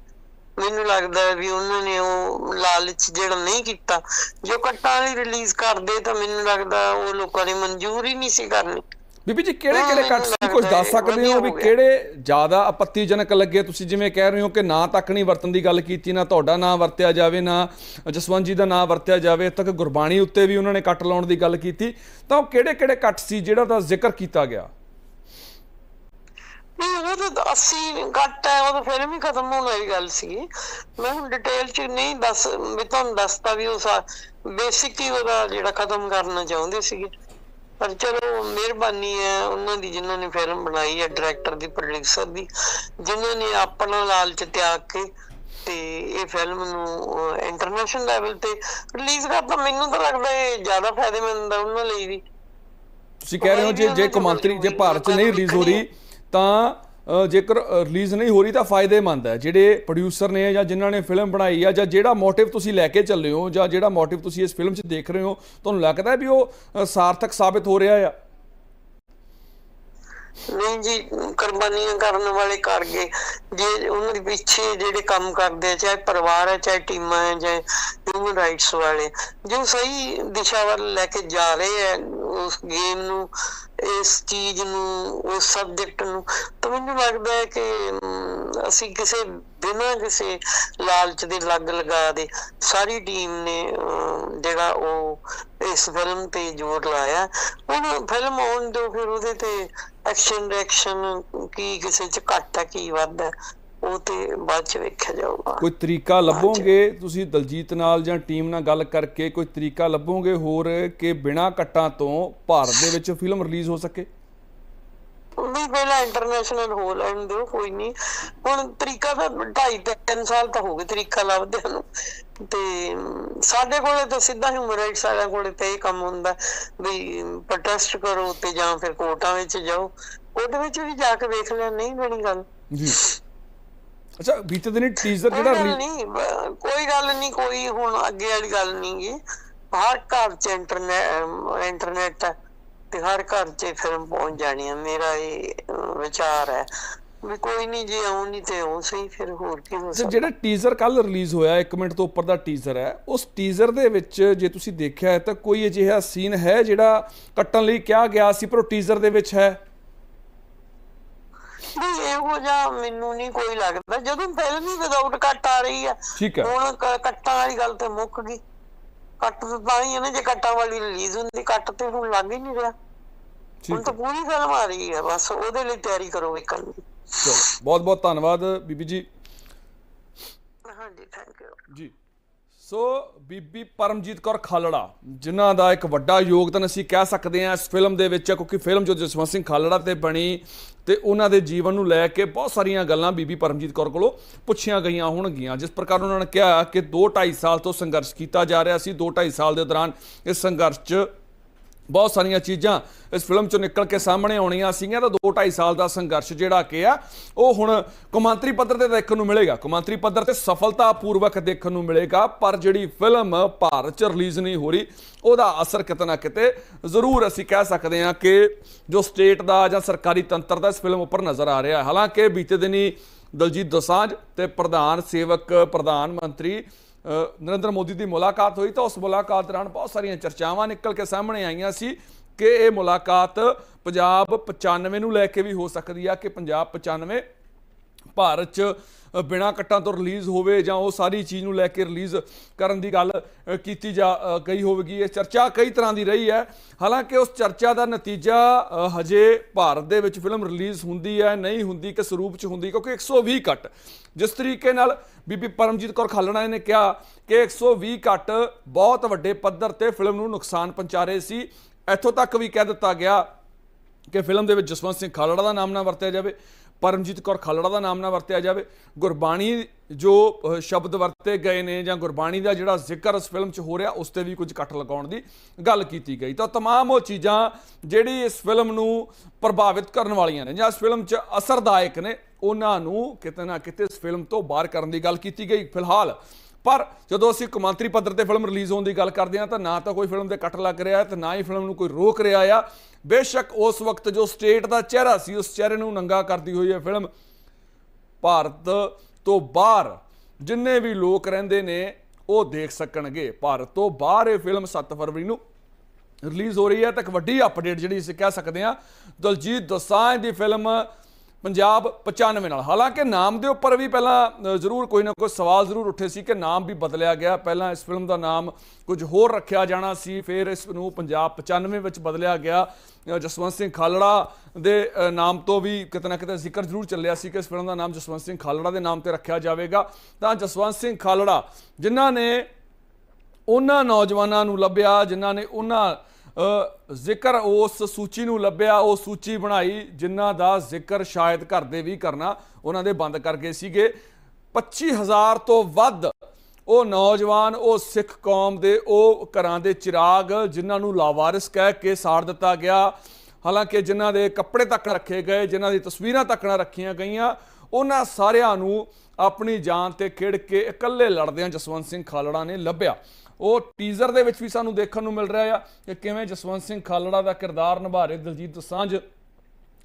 S2: ਮੈਨੂੰ ਲੱਗਦਾ ਵੀ ਉਹਨਾਂ ਨੇ ਉਹ ਲਾਲਚ ਜਿਹੜਾ ਨਹੀਂ ਕੀਤਾ, ਜੋ ਕੱਟਾਂ ਵਾਲੀ ਰਿਲੀਜ਼ ਕਰਦੇ ਤਾਂ ਮੈਨੂੰ ਲੱਗਦਾ ਉਹ ਲੋਕਾਂ ਨੇ ਮਨਜ਼ੂਰ ਹੀ ਨਹੀਂ ਸੀ ਕਰਨੀ।
S1: ਬੀਬੀ ਜੀ ਕਿਹੜੇ ਕਿਹੜੇ ਕੱਟ ਸੀ ਕੁਝ ਦੱਸ ਸਕਦੇ ਹੋ ਵੀ। ਕਿਹੜੇ ਜ਼ਿਆਦਾ ਆਪੱਤੀਜਨਕ ਲੱਗੇ? ਤੁਸੀਂ ਜਿਵੇਂ ਕਹਿ ਰਹੇ ਹੋ ਕਿ ਨਾਂ ਤੱਕ ਨਹੀਂ ਵਰਤਣ ਦੀ ਗੱਲ ਕੀਤੀ ਨਾ ਤੁਹਾਡਾ ਨਾਂ ਵਰਤਿਆ ਜਾਵੇ ਨਾ ਜਸਵੰਤ ਜੀ ਦਾ ਨਾਂ ਵਰਤਿਆ ਜਾਵੇ ਤੱਕ ਗੁਰਬਾਣੀ ਉੱਤੇ ਵੀ ਉਹਨਾਂ ਨੇ ਕੱਟ ਲਾਉਣ ਦੀ ਗੱਲ ਕੀਤੀ। ਤਾਂ ਉਹ ਕਿਹੜੇ ਕਿਹੜੇ ਕੱਟ ਸੀ ਜਿਹੜਾ ਦਾ ਜ਼ਿਕਰ ਕੀਤਾ ਗਿਆ?
S2: ਨਹੀਂ ਉਹ ਤਾਂ 80 ਘੱਟ ਹੈ ਉਹ ਤਾਂ ਫਿਲਮ ਹੀ ਖਤਮ ਹੋਣ ਵਾਲੀ ਗੱਲ ਸੀ ਮੈਂ ਹੁਣ ਡਿਟੇਲ ਚ ਨਹੀਂ ਦੱਸ ਵੀ ਤੁਹਾਨੂੰ ਦੱਸਤਾ ਵੀ ਉਹ ਬੇਸਿਕ ਹੀ ਉਹਦਾ ਜਿਹੜਾ ਖਤਮ ਕਰਨਾ ਚਾਹੁੰਦੇ ਸੀਗੇ। ਪਰ ਚਲੋ ਮਿਹਰਬਾਨੀ ਹੈ ਉਹਨਾਂ ਦੀ ਜਿਨ੍ਹਾਂ ਨੇ ਫਿਲਮ ਬਣਾਈ ਹੈ ਡਾਇਰੈਕਟਰ ਦੀ ਪ੍ਰੋਡਿਊਸਰ ਦੀ ਜਿਨ੍ਹਾਂ ਨੇ ਆਪਣਾ ਲਾਲਚ ਤਿਆਗ ਕੇ ਤੇ ਇਹ ਫਿਲਮ ਨੂੰ ਇੰਟਰਨੈਸ਼ਨਲ ਲੈਵਲ ਤੇ ਰਿਲੀਜ਼ ਕਰਤਾ ਮੈਨੂੰ ਤਾਂ ਲੱਗਦਾ ਇਹ ਜ਼ਿਆਦਾ ਫਾਇਦੇਮੰਦ ਹੈ ਉਹਨਾਂ ਲਈ ਵੀ।
S1: ਤੁਸੀਂ ਕਹਿ ਰਹੇ ਹੋ ਜੇ ਜੇ ਕੌਮਾਂਤਰੀ ਜੇ ਭਾਰਤ 'ਚ ਨਹੀਂ ਰਿਲੀਜ਼ ਹੋ ਰਹੀ ਤਾਂ ਜੇਕਰ ਰਿਲੀਜ਼ ਨਹੀਂ ਹੋ ਰਹੀ ਤਾਂ ਫਾਇਦੇਮੰਦ ਹੈ। ਜਿਹੜੇ ਪ੍ਰੋਡਿਊਸਰ ਨੇ ਜਾਂ ਜਿਨ੍ਹਾਂ ਨੇ ਫਿਲਮ ਬਣਾਈ ਆ ਜਾਂ ਜਿਹੜਾ ਮੋਟਿਵ ਤੁਸੀਂ ਲੈ ਕੇ ਚੱਲੇ ਹੋ ਜਾਂ ਜਿਹੜਾ ਮੋਟਿਵ ਤੁਸੀਂ ਇਸ ਫਿਲਮ 'ਚ ਦੇਖ ਰਹੇ ਹੋ, ਤੁਹਾਨੂੰ ਲੱਗਦਾ ਵੀ ਉਹ ਸਾਰਥਕ ਸਾਬਿਤ ਹੋ ਰਿਹਾ ਆ?
S2: ਨਹੀਂ ਜੀ, ਕੁਰਬਾਨੀਆਂ ਕਰਨ ਵਾਲੇ ਕਰ ਗਏ। ਜੇ ਉਹਨਾਂ ਦੇ ਪਿੱਛੇ ਜਿਹੜੇ ਕੰਮ ਕਰਦੇ ਆ, ਚਾਹੇ ਪਰਿਵਾਰ ਹੈ ਚਾਹੇ ਟੀਮਾਂ ਹੈ ਚਾਹੇ ਹਿਊਮਨ ਰਾਈਟਸ ਵਾਲੇ, ਜੋ ਸਹੀ ਦਿਸ਼ਾ ਵੱਲ ਲੈ ਕੇ ਜਾ ਰਹੇ ਆ, ਉਸ ਗੇਮ ਨੂੰ, ਇਸ ਚੀਜ਼ ਨੂੰ, ਉਸ ਸਬਜੈਕਟ ਨੂੰ, ਤਾਂ ਮੈਨੂੰ ਲੱਗਦਾ ਹੈ ਕਿ ਅਸੀਂ ਕਿਸੇ ਬਿਨਾਂ ਕਿਸੇ ਲਾਲਚ ਦੇ ਲੱਗ ਲਗਾ ਦੇ, ਸਾਰੀ ਟੀਮ ਨੇ ਜਿਹੜਾ ਉਹ ਇਸ ਫਿਲਮ ਤੇ ਜ਼ੋਰ ਲਾਇਆ। ਹੁਣ ਫਿਲਮ ਆਉਣ ਦਿਓ ਫਿਰ ਉਹਦੇ ਤੇ ਐਕਸ਼ਨ ਰਿਐਕਸ਼ਨ ਕੀ ਕਿਸੇ ਚ ਘੱਟ ਹੈ ਕੀ ਵੱਧ ਹੈ ਉਹ ਤੇ ਬਾਅਦ ਚ ਵੇਖਿਆ ਜਾਊਗਾ।
S1: ਕੋਈ ਤਰੀਕਾ ਲੱਭੋਗੇ? ਤੁਸੀਂ ਦਲਜੀਤ ਨਾਲ ਜਾਂ ਟੀਮ ਨਾਲ ਗੱਲ ਕਰਕੇ ਕੋਈ ਤਰੀਕਾ ਲੱਭੋਗੇ ਹੋਰ ਕਿ ਬਿਨਾਂ ਕੱਟਾਂ ਤੋਂ ਭਾਰਤ ਦੇ ਵਿੱਚ ਫਿਲਮ ਰਿਲੀਜ਼ ਹੋ ਸਕੇ?
S2: ਨਹੀਂ ਪਹਿਲਾਂ ਇੰਟਰਨੈਸ਼ਨਲ ਹੋ ਲੈਣ ਦਿਓ ਕੋਈ ਨਹੀਂ ਹੁਣ ਤਰੀਕਾ ਤਾਂ ਢਾਈ ਤਿੰਨ ਸਾਲ ਤਾਂ ਹੋ ਗਏ ਤਰੀਕਾ ਲੱਭਦਿਆਂ ਨੂੰ। ਤੇ ਸਾਡੇ ਕੋਲੇ ਤਾਂ ਸਿੱਧਾ ਹਿਊਮਨ ਰਾਈਟਸ ਵਾਲਿਆਂ ਕੋਲੇ ਤੇ ਇਹ ਕੰਮ ਹੁੰਦਾ ਵੀ ਪ੍ਰੋਟੈਸਟ ਕਰੋ ਤੇ ਜਾਂ ਫਿਰ ਕੋਰਟਾਂ ਵਿੱਚ ਜਾਓ। ਕੋਰਟ ਵਿੱਚ ਵੀ ਜਾ ਕੇ ਵੇਖ ਲਿਆ ਨਹੀਂ ਬਣੀ ਗੱਲ।
S1: ਜੀ। ਅੱਛਾ ਬੀਤੇ ਦਿਨੀ ਟੀਜ਼ਰ ਜਿਹੜਾ
S2: ਨਹੀਂ ਕੋਈ ਗੱਲ ਨਹੀਂ ਕੋਈ ਹੁਣ ਅੱਗੇ ਵਾਲੀ ਗੱਲ ਨਹੀਂ ਗੀ। ਹਰ ਘਰ 'ਚ ਇੰਟਰਨੈਟ ਇੰਟਰਨੈਟ ਹੈ। ਤੇ ਹਰ ਘਰ 'ਚ ਫਿਲਮ ਪਹੁੰਚ ਜਾਣੀ ਹੈ ਮੇਰਾ ਇਹ ਵਿਚਾਰ ਹੈ। ਵੀ ਕੋਈ ਨਹੀਂ ਜੇ ਆਉਣ ਨਹੀਂ ਤੇ ਆਉਣ ਸਹੀ ਫਿਰ ਹੋਰ ਕੀ ਹੋ ਸਕਦਾ।
S1: ਜਿਹੜਾ ਟੀਜ਼ਰ ਕੱਲ ਰਿਲੀਜ਼ ਹੋਇਆ 1 ਮਿੰਟ ਤੋਂ ਉੱਪਰ ਦਾ ਟੀਜ਼ਰ ਹੈ ਉਸ ਟੀਜ਼ਰ ਦੇ ਵਿੱਚ ਜੇ ਤੁਸੀਂ ਦੇਖਿਆ ਹੈ ਤਾਂ ਕੋਈ ਅਜਿਹਾ ਸੀਨ ਹੈ ਜਿਹੜਾ ਕੱਟਣ ਲਈ ਕਿਹਾ ਗਿਆ ਸੀ ਪਰ ਉਹ ਟੀਜ਼ਰ ਦੇ ਵਿੱਚ ਹੈ?
S2: ਵੀ ਇਹੋ ਜਿਹਾ ਮੈਨੂੰ ਨਹੀਂ ਕੋਈ ਲੱਗਦਾ। ਜਦੋਂ ਫਿਲਮ ਹੀ ਵਿਦਆਊਟ ਕੱਟ ਆ ਰਹੀ ਆ
S1: ਹੈ।
S2: ਹੁਣ ਕੱਟਾਂ ਵਾਲੀ ਗੱਲ ਤੇ ਮੁੱਕ ਗਈ। ਕੱਟ ਤਾਂ ਹੀ ਹੈ ਨਾ ਜੇ ਕੱਟਾਂ ਵਾਲੀ ਰਿਲੀਜ਼ ਹੁੰਦੀ ਕੱਟ ਤੇ ਹੁਣ ਲੱਗ ਹੀ ਨਹੀਂ ਰਿਹਾ। ਹੁਣ ਤਾਂ ਪੂਰੀ ਫਿਲਮ ਆ ਰਹੀ ਹੈ ਬਸ ਉਹਦੇ ਲਈ ਤਿਆਰੀ ਕਰੋ ਵੇਖਣ ਦੀ
S1: ਚਲੋ ਬਹੁਤ ਬਹੁਤ ਧੰਨਵਾਦ ਬੀਬੀ ਜੀ।
S2: ਹਾਂਜੀ ਥੈਂਕ ਯੂ
S1: ਜੀ। ਸੋ ਬੀਬੀ ਪਰਮਜੀਤ ਕੌਰ ਖਾਲੜਾ, ਜਿਨ੍ਹਾਂ ਦਾ ਇੱਕ ਵੱਡਾ ਯੋਗਦਾਨ ਅਸੀਂ ਕਹਿ ਸਕਦੇ ਹਾਂ ਇਸ ਫਿਲਮ ਦੇ ਵਿੱਚ, ਕਿਉਂਕਿ ਫਿਲਮ ਜੋ ਜਸਵੰਤ ਸਿੰਘ ਖਾਲੜਾ ਤੇ ਬਣੀ, ਤੇ ਉਹਨਾਂ ਦੇ ਜੀਵਨ ਨੂੰ ਲੈ ਕੇ ਬਹੁਤ ਸਾਰੀਆਂ ਗੱਲਾਂ ਬੀਬੀ ਪਰਮਜੀਤ ਕੌਰ ਕੋਲੋਂ ਪੁੱਛੀਆਂ ਗਈਆਂ ਹੋਣਗੀਆਂ, ਜਿਸ ਪ੍ਰਕਾਰ ਉਹਨਾਂ ਨੇ ਕਿਹਾ ਕਿ 2 2.5 ਸਾਲ ਤੋਂ ਸੰਘਰਸ਼ ਕੀਤਾ ਜਾ ਰਿਹਾ ਸੀ 2 2.5 ਸਾਲ ਦੇ ਦੌਰਾਨ ਇਸ ਸੰਘਰਸ਼ 'ਚ ਬਹੁਤ ਸਾਰੀਆਂ ਚੀਜ਼ਾਂ ਇਸ ਫਿਲਮ ਚੋਂ ਨਿਕਲ ਕੇ ਸਾਹਮਣੇ ਆਉਣੀਆਂ ਸੀਗੀਆਂ ਤਾਂ 2.5 ਸਾਲ ਦਾ ਸੰਘਰਸ਼ ਜਿਹੜਾ ਕਿ ਆ, ਉਹ ਹੁਣ ਕੌਮਾਂਤਰੀ ਪੱਧਰ ਤੇ ਦੇਖਣ ਨੂੰ ਮਿਲੇਗਾ। ਕੌਮਾਂਤਰੀ ਪੱਧਰ ਤੇ ਸਫਲਤਾਪੂਰਵਕ ਦੇਖਣ ਨੂੰ ਮਿਲੇਗਾ, ਪਰ ਜਿਹੜੀ ਫਿਲਮ ਭਾਰਤ 'ਚ ਰਿਲੀਜ਼ ਨਹੀਂ ਹੋ ਰਹੀ, ਉਹਦਾ ਅਸਰ ਕਿਤੇ ਨਾ ਕਿਤੇ ਜ਼ਰੂਰ ਅਸੀਂ ਕਹਿ ਸਕਦੇ ਹਾਂ ਕਿ ਜੋ ਸਟੇਟ ਦਾ ਜਾਂ ਸਰਕਾਰੀ ਤੰਤਰ ਦਾ ਇਸ ਫਿਲਮ ਉੱਪਰ ਨਜ਼ਰ ਆ ਰਿਹਾ ਹੈ। ਹਾਲਾਂਕਿ ਬੀਤੇ ਦਿਨੀ ਦਲਜੀਤ ਦੋਸਾਂਝ ਤੇ ਪ੍ਰਧਾਨ ਸੇਵਕ, ਪ੍ਰਧਾਨ ਮੰਤਰੀ ਨਰਿੰਦਰ ਮੋਦੀ ਦੀ ਮੁਲਾਕਾਤ ਹੋਈ ਤਾਂ ਉਸ ਮੁਲਾਕਾਤ ਦੌਰਾਨ ਬਹੁਤ ਸਾਰੀਆਂ ਚਰਚਾਵਾਂ ਨਿਕਲ ਕੇ ਸਾਹਮਣੇ ਆਈਆਂ ਸੀ ਕਿ ਇਹ ਮੁਲਾਕਾਤ ਪੰਜਾਬ 95 ਨੂੰ ਲੈ ਕੇ ਵੀ ਹੋ ਸਕਦੀ ਆ ਕਿ ਪੰਜਾਬ 95 ਭਾਰਤ ਚ ਅ, ਬਿਨਾਂ ਕੱਟਾਂ ਤੋਂ ਰਿਲੀਜ਼ ਹੋਵੇ ਜਾਂ ਉਹ ਸਾਰੀ ਚੀਜ਼ ਨੂੰ ਲੈ ਕੇ ਰਿਲੀਜ਼ ਕਰਨ ਦੀ ਗੱਲ ਕੀਤੀ ਜਾ ਗਈ ਹੋਵੇਗੀ। ਇਹ ਚਰਚਾ ਕਈ ਤਰ੍ਹਾਂ ਦੀ ਰਹੀ ਹੈ। ਹਾਲਾਂਕਿ ਉਸ ਚਰਚਾ ਦਾ ਨਤੀਜਾ ਹਜੇ ਭਾਰਤ ਦੇ ਵਿੱਚ ਫਿਲਮ ਰਿਲੀਜ਼ ਹੁੰਦੀ ਹੈ ਨਹੀਂ ਹੁੰਦੀ ਕਿਸ ਰੂਪ ਚ ਹੁੰਦੀ ਕਿਉਂਕਿ 120 ਕੱਟ। ਜਿਸ ਤਰੀਕੇ ਨਾਲ ਬੀਬੀ ਪਰਮਜੀਤ ਕੌਰ ਖਾਲੜਾ ਨੇ ਕਿਹਾ ਕਿ 120 ਕੱਟ ਬਹੁਤ ਵੱਡੇ ਪੱਧਰ ਤੇ ਫਿਲਮ ਨੂੰ ਨੁਕਸਾਨ ਪਹੁੰਚਾ ਰਹੇ ਸੀ। ਇੱਥੋਂ ਤੱਕ ਵੀ ਕਹਿ ਦਿੱਤਾ ਗਿਆ ਕਿ ਫਿਲਮ ਦੇ ਵਿੱਚ ਜਸਵੰਤ ਸਿੰਘ ਖਾਲੜਾ ਦਾ ਨਾਮ ਨਾ ਵਰਤਿਆ ਜਾਵੇ। ਪਰਮਜੀਤ ਕੌਰ ਖਾਲੜਾ ਦਾ ਨਾਮ ਨਾ ਵਰਤਿਆ ਜਾਵੇ। ਗੁਰਬਾਣੀ ਜੋ ਸ਼ਬਦ ਵਰਤੇ ਗਏ ਨੇ ਜਾਂ ਗੁਰਬਾਣੀ ਦਾ ਜਿਹੜਾ ਜ਼ਿਕਰ ਇਸ ਫਿਲਮ 'ਚ ਹੋ ਰਿਹਾ, ਉਸ ਤੇ ਵੀ ਕੁਝ ਕੱਟ ਲਗਾਉਣ ਦੀ ਗੱਲ ਕੀਤੀ ਗਈ। ਤਾਂ ਤਮਾਮ ਉਹ ਚੀਜ਼ਾਂ ਜਿਹੜੀ ਇਸ ਫਿਲਮ ਨੂੰ ਪ੍ਰਭਾਵਿਤ ਕਰਨ ਵਾਲੀਆਂ ਨੇ ਜਾਂ ਇਸ ਫਿਲਮ 'ਚ ਅਸਰਦਾਇਕ ਨੇ, ਉਹਨਾਂ ਨੂੰ ਕਿਤੇ ਨਾ ਕਿਤੇ ਇਸ ਫਿਲਮ ਤੋਂ ਬਾਹਰ ਕਰਨ ਦੀ ਗੱਲ ਕੀਤੀ ਗਈ। ਫਿਲਹਾਲ ਪਰ ਜਦੋਂ ਅਸੀਂ ਕੌਮਾਂਤਰੀ ਪੱਧਰ ਤੇ ਫਿਲਮ ਰਿਲੀਜ਼ ਹੋਣ ਦੀ ਗੱਲ ਕਰਦੇ ਹਾਂ ਤਾਂ ਨਾ ਤਾਂ ਕੋਈ ਫਿਲਮ ਦੇ ਕੱਟ ਲੱਗ ਰਿਹਾ ਹੈ ਤੇ ਨਾ ਹੀ ਫਿਲਮ ਨੂੰ ਕੋਈ ਰੋਕ ਰਿਹਾ ਆ। ਬੇਸ਼ੱਕ ਉਸ ਵਕਤ ਜੋ ਸਟੇਟ ਦਾ ਚਿਹਰਾ ਸੀ, ਉਸ ਚਿਹਰੇ ਨੂੰ ਨੰਗਾ ਕਰਦੀ ਹੋਈ ਇਹ ਫਿਲਮ ਭਾਰਤ ਤੋਂ ਬਾਹਰ ਜਿੰਨੇ ਵੀ ਲੋਕ ਰਹਿੰਦੇ ਨੇ, ਉਹ ਦੇਖ ਸਕਣਗੇ। ਭਾਰਤ ਤੋਂ ਬਾਹਰ ਇਹ ਫਿਲਮ 7 ਫਰਵਰੀ ਨੂੰ ਰਿਲੀਜ਼ ਹੋ ਰਹੀ ਹੈ ਤਾਂ ਇੱਕ ਵੱਡੀ ਅਪਡੇਟ ਜਿਹੜੀ ਅਸੀਂ ਕਹਿ ਸਕਦੇ ਹਾਂ, ਦਲਜੀਤ ਦੋਸਾਂਝ ਦੀ ਫਿਲਮ ਪੰਜਾਬ 95 ਨਾਲ। ਹਾਲਾਂਕਿ ਨਾਮ ਦੇ ਉੱਪਰ ਵੀ ਪਹਿਲਾਂ ਜ਼ਰੂਰ ਕੋਈ ਨਾ ਕੋਈ ਸਵਾਲ ਜ਼ਰੂਰ ਉੱਠੇ ਸੀ ਕਿ ਨਾਮ ਵੀ ਬਦਲਿਆ ਗਿਆ। ਪਹਿਲਾਂ ਇਸ ਫਿਲਮ ਦਾ ਨਾਮ ਕੁਝ ਹੋਰ ਰੱਖਿਆ ਜਾਣਾ ਸੀ, ਫਿਰ ਇਸ ਨੂੰ ਪੰਜਾਬ 95 ਵਿੱਚ ਬਦਲਿਆ ਗਿਆ। ਜਸਵੰਤ ਸਿੰਘ ਖਾਲੜਾ ਦੇ ਨਾਮ ਤੋਂ ਵੀ ਕਿਤੇ ਨਾ ਕਿਤੇ ਜ਼ਿਕਰ ਜ਼ਰੂਰ ਚੱਲਿਆ ਸੀ ਕਿ ਇਸ ਫਿਲਮ ਦਾ ਨਾਮ ਜਸਵੰਤ ਸਿੰਘ ਖਾਲੜਾ ਦੇ ਨਾਮ ਤੇ ਰੱਖਿਆ ਜਾਵੇਗਾ। ਤਾਂ ਜਸਵੰਤ ਸਿੰਘ ਖਾਲੜਾ, ਜਿਨ੍ਹਾਂ ਨੇ ਉਹਨਾਂ ਨੌਜਵਾਨਾਂ ਨੂੰ ਲੱਭਿਆ, ਜਿਨ੍ਹਾਂ ਨੇ ਉਹਨਾਂ ਜ਼ਿਕਰ ਉਸ ਸੂਚੀ ਨੂੰ ਲੱਭਿਆ, ਉਹ ਸੂਚੀ ਬਣਾਈ ਜਿਨ੍ਹਾਂ ਦਾ ਜ਼ਿਕਰ ਸ਼ਾਇਦ ਘਰ ਦੇ ਵੀ ਕਰਨਾ ਉਹਨਾਂ ਦੇ ਬੰਦ ਕਰ ਗਏ ਸੀਗੇ। 25000 ਤੋਂ ਵੱਧ ਉਹ ਨੌਜਵਾਨ, ਉਹ ਸਿੱਖ ਕੌਮ ਦੇ, ਉਹ ਘਰਾਂ ਦੇ ਚਿਰਾਗ ਜਿਨ੍ਹਾਂ ਨੂੰ ਲਾਵਾਰਿਸ ਕਹਿ ਕੇ ਸਾੜ ਦਿੱਤਾ ਗਿਆ। ਹਾਲਾਂਕਿ ਜਿਨ੍ਹਾਂ ਦੇ ਕੱਪੜੇ ਤੱਕ ਰੱਖੇ ਗਏ, ਜਿਨ੍ਹਾਂ ਦੀ ਤਸਵੀਰਾਂ ਤੱਕ ਨਾ ਰੱਖੀਆਂ ਗਈਆਂ, ਉਹਨਾਂ ਸਾਰਿਆਂ ਨੂੰ ਆਪਣੀ ਜਾਨ ਤੇ ਖਿੜ ਕੇ ਇਕੱਲੇ ਲੜਦਿਆਂ ਜਸਵੰਤ ਸਿੰਘ ਖਾਲੜਾ ਨੇ ਲੱਭਿਆ। ਉਹ ਟੀਜ਼ਰ ਦੇ ਵਿੱਚ ਵੀ ਸਾਨੂੰ ਦੇਖਣ ਨੂੰ ਮਿਲ ਰਿਹਾ ਆ ਕਿ ਕਿਵੇਂ ਜਸਵੰਤ ਸਿੰਘ ਖਾਲੜਾ ਦਾ ਕਿਰਦਾਰ ਨਿਭਾ ਰਹੇ ਦਲਜੀਤ ਦੋਸਾਂਝ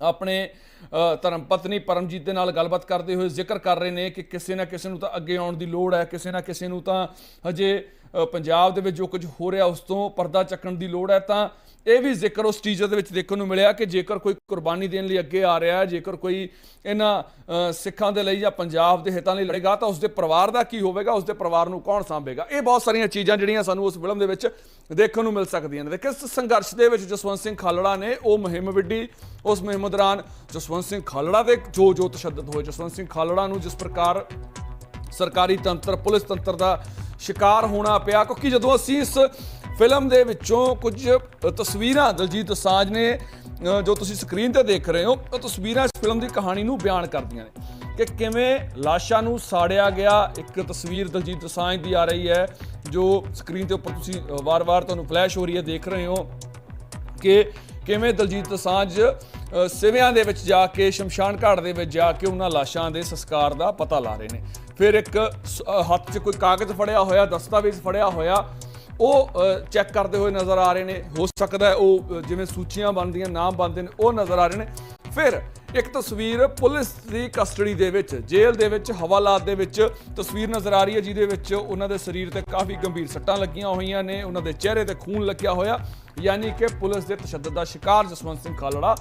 S1: ਆਪਣੇ ਅ, ਧਰਮ ਪਤਨੀ ਪਰਮਜੀਤ ਦੇ ਨਾਲ ਗੱਲਬਾਤ ਕਰਦੇ ਹੋਏ ਜ਼ਿਕਰ ਕਰ ਰਹੇ ਨੇ ਕਿ ਕਿਸੇ ਨਾ ਕਿਸੇ ਨੂੰ ਤਾਂ ਅੱਗੇ ਆਉਣ ਦੀ ਲੋੜ ਹੈ ਕਿਸੇ ਨਾ ਕਿਸੇ ਨੂੰ ਤਾਂ ਹਜੇ ਪੰਜਾਬ ਦੇ ਵਿੱਚ ਜੋ ਕੁਝ ਹੋ ਰਿਹਾ ਉਸ ਤੋਂ ਪਰਦਾ ਚੱਕਣ ਦੀ ਲੋੜ ਹੈ, ਤਾਂ ਇਹ ਵੀ ਜ਼ਿਕਰ ਉਸ ਟੀਜ਼ਰ ਦੇ ਵਿੱਚ ਦੇਖਣ ਨੂੰ ਮਿਲਿਆ ਕਿ ਜੇਕਰ ਕੋਈ ਕੁਰਬਾਨੀ ਦੇਣ ਲਈ ਅੱਗੇ ਆ ਰਿਹਾ ਹੈ, ਜੇਕਰ ਕੋਈ ਇਹਨਾਂ ਸਿੱਖਾਂ ਦੇ ਲਈ ਜਾਂ ਪੰਜਾਬ ਦੇ ਹਿੱਤਾਂ ਲਈ ਲੜੇਗਾ, ਤਾਂ ਉਸ ਦੇ ਪਰਿਵਾਰ ਦਾ ਕੀ ਹੋਵੇਗਾ ਉਸ ਦੇ ਪਰਿਵਾਰ ਨੂੰ ਕੌਣ ਸਾਂਭੇਗਾ? ਇਹ ਬਹੁਤ ਸਾਰੀਆਂ ਚੀਜ਼ਾਂ ਜਿਹੜੀਆਂ ਸਾਨੂੰ ਉਸ ਫਿਲਮ ਦੇ ਵਿੱਚ ਦੇਖਣ ਨੂੰ ਮਿਲ ਸਕਦੀਆਂ ਨੇ। ਕਿਸ ਸੰਘਰਸ਼ ਦੇ ਵਿੱਚ ਜਸਵੰਤ ਸਿੰਘ ਖਾਲੜਾ ਨੇ ਉਹ ਮੁਹਿੰਮ ਵਿੱਢੀ। ਉਸ ਮੁਹਿੰਮ ਦੌਰਾਨ ਜਸਵੰਤ ਸਿੰਘ ਖਾਲੜਾ ਦੇ ਜੋ ਜੋ ਤਸ਼ੱਦਦ ਹੋਏ। ਜਸਵੰਤ ਸਿੰਘ ਖਾਲੜਾ ਨੂੰ ਜਿਸ ਪ੍ਰਕਾਰ ਸਰਕਾਰੀ ਤੰਤਰ, ਪੁਲਿਸ ਤੰਤਰ ਦਾ ਸ਼ਿਕਾਰ ਹੋਣਾ ਪਿਆ। ਕਿਉਂਕਿ ਜਦੋਂ ਅਸੀਂ ਇਸ ਫਿਲਮ ਦੇ ਵਿੱਚੋਂ ਕੁਝ ਤਸਵੀਰਾਂ ਦਲਜੀਤ ਸਾਂਝ ਨੇ ਜੋ ਤੁਸੀਂ ਸਕਰੀਨ ਤੇ ਦੇਖ ਰਹੇ ਹੋ, ਉਹ ਤਸਵੀਰਾਂ ਇਸ ਫਿਲਮ ਦੀ ਕਹਾਣੀ ਨੂੰ ਬਿਆਨ ਕਰਦੀਆਂ ਨੇ ਕਿ ਕਿਵੇਂ ਲਾਸ਼ਾਂ ਨੂੰ ਸਾੜਿਆ ਗਿਆ। ਇੱਕ ਤਸਵੀਰ ਦਲਜੀਤ ਸਾਂਝ ਦੀ ਆ ਰਹੀ ਹੈ, ਜੋ ਸਕਰੀਨ ਦੇ ਉੱਪਰ ਤੁਸੀਂ ਵਾਰ-ਵਾਰ ਤੁਹਾਨੂੰ ਫਲੈਸ਼ ਹੋ ਰਹੀ ਹੈ, ਦੇਖ ਰਹੇ ਹੋ ਕਿ ਕਿਵੇਂ ਦਲਜੀਤ ਸਾਂਝ ਸਿਵਿਆਂ ਦੇ ਵਿੱਚ ਜਾ ਕੇ, ਸ਼ਮਸ਼ਾਨ ਘਾਟ ਦੇ ਵਿੱਚ ਜਾ ਕੇ ਉਹਨਾਂ ਲਾਸ਼ਾਂ ਦੇ ਸੰਸਕਾਰ ਦਾ ਪਤਾ ਲਾ ਰਹੇ ਨੇ। ਫਿਰ ਇੱਕ ਹੱਥ 'ਚ ਕੋਈ ਕਾਗਜ਼ ਫੜਿਆ ਹੋਇਆ, ਦਸਤਾਵੇਜ਼ ਫੜਿਆ ਹੋਇਆ, ਉਹ ਚੈੱਕ ਕਰਦੇ ਹੋਏ ਨਜ਼ਰ ਆ ਰਹੇ ਨੇ। ਹੋ ਸਕਦਾ ਹੈ ਉਹ ਜਿਵੇਂ ਸੂਚੀਆਂ ਬਣਦੀਆਂ, ਨਾਮ ਬਣਦੇ ਨੇ, ਉਹ ਨਜ਼ਰ ਆ ਰਹੇ ਨੇ। ਫਿਰ ਇੱਕ ਤਸਵੀਰ ਪੁਲਿਸ ਦੀ ਕਸਟਡੀ ਦੇ ਵਿੱਚ, ਜੇਲ੍ਹ ਦੇ ਵਿੱਚ, ਹਵਾਲਾਤ ਦੇ ਵਿੱਚ ਤਸਵੀਰ ਨਜ਼ਰ ਆ ਰਹੀ ਹੈ, ਜਿਹਦੇ ਵਿੱਚ ਉਹਨਾਂ ਦੇ ਸਰੀਰ ਤੇ ਕਾਫੀ ਗੰਭੀਰ ਸੱਟਾਂ ਲੱਗੀਆਂ ਹੋਈਆਂ ਨੇ, ਉਹਨਾਂ ਦੇ ਚਿਹਰੇ ਤੇ ਖੂਨ ਲੱਗਿਆ ਹੋਇਆ, ਯਾਨੀ ਕਿ ਪੁਲਿਸ ਦੇ ਤਸ਼ੱਦਦ ਦਾ ਸ਼ਿਕਾਰ ਜਸਵੰਤ ਸਿੰਘ ਖਾਲੜਾ